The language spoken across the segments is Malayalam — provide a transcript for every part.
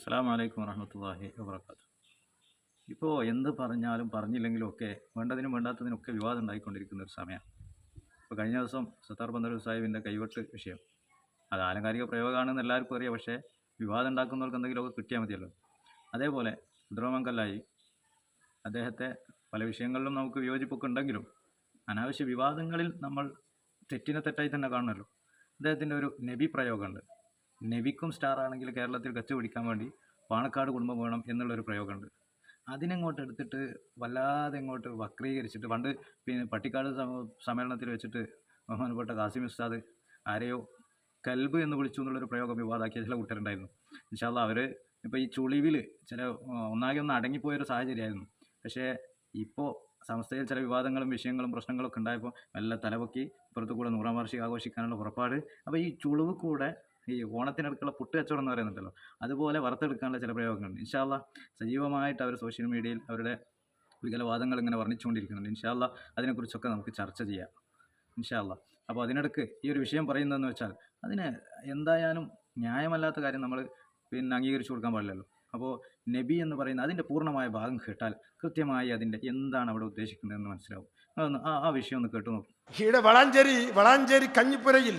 അസ്സാം വലൈക്കും വറഹമത്തല്ലാഹി വാബർക്കാത്തു ഇപ്പോൾ എന്ത് പറഞ്ഞാലും പറഞ്ഞില്ലെങ്കിലും ഒക്കെ വേണ്ടതിനും വേണ്ടാത്തതിനും ഒക്കെ വിവാദം ഉണ്ടായിക്കൊണ്ടിരിക്കുന്ന ഒരു സമയമാണ് ഇപ്പോൾ കഴിഞ്ഞ ദിവസം സത്താർ ബന്ദർ സാഹിബിന്റെ കൈവെട്ട് വിഷയം. അത് ആലങ്കാരിക പ്രയോഗമാണെന്ന് എല്ലാവർക്കും അറിയാം പക്ഷേ വിവാദം ഉണ്ടാക്കുന്നവർക്ക് എന്തെങ്കിലുമൊക്കെ കിട്ടിയാൽ മതിയല്ലോ. അതേപോലെ രുദ്രമംഗലായി അദ്ദേഹത്തെ പല വിഷയങ്ങളിലും നമുക്ക് വിയോജിപ്പൊക്കെ ഉണ്ടെങ്കിലും അനാവശ്യ വിവാദങ്ങളിൽ നമ്മൾ തെറ്റിനെ തെറ്റായി തന്നെ കാണുമല്ലോ. അദ്ദേഹത്തിന്റെ ഒരു നബി പ്രയോഗമുണ്ട്. നബിക്കും സ്റ്റാർ ആണെങ്കിൽ കേരളത്തിൽ കച്ചുപിടിക്കാൻ വേണ്ടി പാണക്കാട് കുടുംബം വേണം എന്നുള്ളൊരു പ്രയോഗമുണ്ട്. അതിനെങ്ങോട്ട് എടുത്തിട്ട് വല്ലാതെ ഇങ്ങോട്ട് വക്രീകരിച്ചിട്ട് പണ്ട് പിന്നെ പട്ടിക്കാട് സമ്മേളനത്തിൽ വെച്ചിട്ട് ബഹുമാനപ്പെട്ട കാസിം ഉസ്താദ് ആരെയോ കൽബ് എന്ന് വിളിച്ചു എന്നുള്ളൊരു പ്രയോഗം വിവാദമാക്കിയ ചില കൂട്ടരുണ്ടായിരുന്നു. ഇൻഷാല്ല അവർ ഇപ്പോൾ ഈ ചുളിവിൽ ചില ഒന്നാകെ ഒന്ന് അടങ്ങിപ്പോയൊരു സാഹചര്യമായിരുന്നു. പക്ഷേ ഇപ്പോൾ സംസ്ഥയിൽ ചില വിവാദങ്ങളും വിഷയങ്ങളും പ്രശ്നങ്ങളൊക്കെ ഉണ്ടായപ്പോൾ നല്ല തലപൊക്കി പുറത്തു കൂടെ നൂറാം വാർഷികം ആഘോഷിക്കാനുള്ള പുറപ്പാട്. അപ്പോൾ ഈ ചുളിവ് കൂടെ ഈ ഓണത്തിനടുക്കുള്ള പുട്ട് കച്ചവടം എന്ന് പറയുന്നുണ്ടല്ലോ. അതുപോലെ വറുത്തെടുക്കാനുള്ള ചില പ്രയോഗങ്ങളുണ്ട്. ഇൻഷാല്ല സജീവമായിട്ട് അവർ സോഷ്യൽ മീഡിയയിൽ അവരുടെ വികലവാദങ്ങൾ ഇങ്ങനെ വർണിച്ചുകൊണ്ടിരിക്കുന്നുണ്ട്. ഇൻഷാല്ല അതിനെക്കുറിച്ചൊക്കെ നമുക്ക് ചർച്ച ചെയ്യാം. ഇൻഷാല്ല അപ്പോൾ അതിനിടക്ക് ഈ ഒരു വിഷയം പറയുന്നതെന്ന് വെച്ചാൽ അതിന് എന്തായാലും ന്യായമല്ലാത്ത കാര്യം നമ്മൾ പിന്നെ അംഗീകരിച്ചു കൊടുക്കാൻ പാടില്ലല്ലോ. അപ്പോൾ നബി എന്ന് പറയുന്ന അതിന്റെ പൂർണമായ ഭാഗം കേട്ടാൽ കൃത്യമായി അതിന്റെ എന്താണ് അവിടെ ഉദ്ദേശിക്കുന്നതെന്ന് മനസ്സിലാവും. ആ ആ വിഷയം ഒന്ന് കേട്ടു നോക്കും. ഇവിടെ വളാഞ്ചേരി വളാഞ്ചേരി കഞ്ഞിപ്പുരയിൽ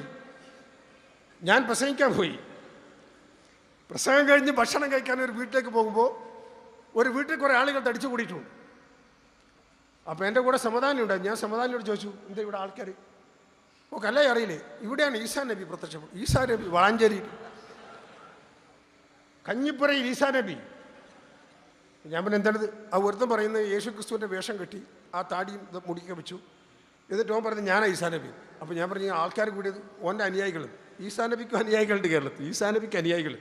ഞാൻ പ്രസംഗിക്കാൻ പോയി. പ്രസംഗം കഴിഞ്ഞ് ഭക്ഷണം കഴിക്കാൻ ഒരു വീട്ടിലേക്ക് പോകുമ്പോൾ ഒരു വീട്ടിൽ കുറേ ആളുകൾ തടിച്ചു കൂടിയിട്ടുണ്ട്. അപ്പോൾ എന്റെ കൂടെ സമാധാനം ഉണ്ടായി. ഞാൻ സമാധാനോട് ചോദിച്ചു എന്താ ഇവിടെ ആൾക്കാർ? ഓ കല്ലേ അറിയില്ലേ. ഇവിടെയാണ് ഈസാ നബി പ്രത്യക്ഷപ്പെട്ടു ഈസാ നബി വളാഞ്ചേരി കഞ്ഞിപ്പുറയിൽ ഈസാ നബി. ഞാൻ പിന്നെ എന്താണത് ആ ഒരുത്തം പറയുന്നത് യേശു ക്രിസ്തുവിന്റെ വേഷം കെട്ടി ആ താടിയും മുടിക്ക വെച്ചു. എന്നിട്ട് ഓൻ പറഞ്ഞു ഞാനാ ഈസാ നബി. അപ്പോൾ ഞാൻ പറഞ്ഞു ആൾക്കാർ കൂടിയത് ഓന്റെ അനുയായികളും. ഈസാ നബിക്കും അനുയായികളുണ്ട് കേരളത്തിൽ. ഈസാ നബിക്ക് അനുയായികൾ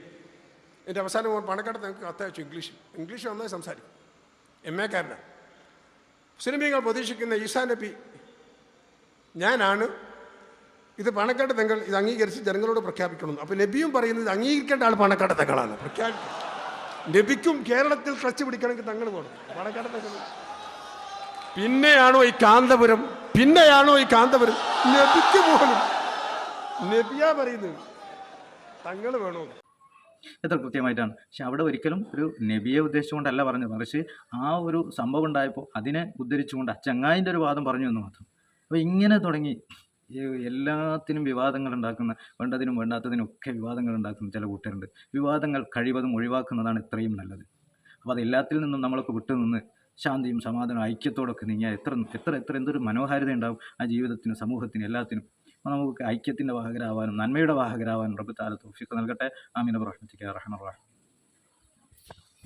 എന്റെ അവസാനം ഓൻ പണക്കാട്ട് ഞങ്ങൾക്ക് അത്യാവശ്യം ഇംഗ്ലീഷ്. ഇംഗ്ലീഷ് നന്നായി സംസാരിക്കും. എം എക്കാരനാണ് മുസ്ലിമീങ്ങൾ പ്രതീക്ഷിക്കുന്ന ഈസാ നബി ഞാനാണ്. ഇത് പണക്കാട്ട് തങ്ങൾ ഇത് അംഗീകരിച്ച് ജനങ്ങളോട് പ്രഖ്യാപിക്കണം. അപ്പോൾ നബിയും പറയുന്നത് അംഗീകരിക്കേണ്ട ആൾ പണക്കാട്ട് തങ്ങളാണ്. പ്രഖ്യാപിക്കും. നബിക്കും കേരളത്തിൽ ക്ലച്ച് പിടിക്കണമെങ്കിൽ തങ്ങൾ പോകണം. പണക്കാട്ട് തങ്ങൾ. പിന്നെയാണോ ഈ കാന്തപുരം? പിന്നെയാണോ ഈ കാന്തപുരം? നബിക്ക് പോലും നബിയാ പറയുന്നത്. തങ്ങൾ വേണോ? എത്ര കൃത്യമായിട്ടാണ്. പക്ഷെ അവിടെ ഒരിക്കലും ഒരു നബിയെ ഉദ്ദേശിച്ചുകൊണ്ടല്ല പറഞ്ഞു. മറിച്ച് ആ ഒരു സംഭവം ഉണ്ടായപ്പോൾ അതിനെ ഉദ്ധരിച്ചുകൊണ്ട് ചങ്ങായിന്റെ ഒരു വാദം പറഞ്ഞു എന്ന് മാത്രം. അപ്പോൾ ഇങ്ങനെ തുടങ്ങി എല്ലാത്തിനും വിവാദങ്ങൾ ഉണ്ടാക്കുന്ന വേണ്ടതിനും വേണ്ടാത്തതിനും ഒക്കെ വിവാദങ്ങൾ ഉണ്ടാക്കുന്ന ചില കൂട്ടരുണ്ട്. വിവാദങ്ങൾ കഴിവതും ഒഴിവാക്കുന്നതാണ് ഇത്രയും നല്ലത്. അപ്പോൾ അത് എല്ലാത്തിൽ നിന്നും നമ്മളൊക്കെ വിട്ടുനിന്ന് ശാന്തിയും സമാധാനവും ഐക്യത്തോടൊക്കെ നീങ്ങിയാൽ എത്ര എത്ര എത്ര എന്തൊരു മനോഹാരിത ഉണ്ടാവും ആ ജീവിതത്തിനും സമൂഹത്തിനും എല്ലാത്തിനും. നമുക്ക് ഐക്യത്തിന്റെ വാഹകരാവാനും നന്മയുടെ വാഹകരാവാനും റബ്ബ് താല തോഫിക്ക് നൽകട്ടെ. ആമീനെ റഹ്മത്തിക്ക്. റഹ്മ റഹ്മ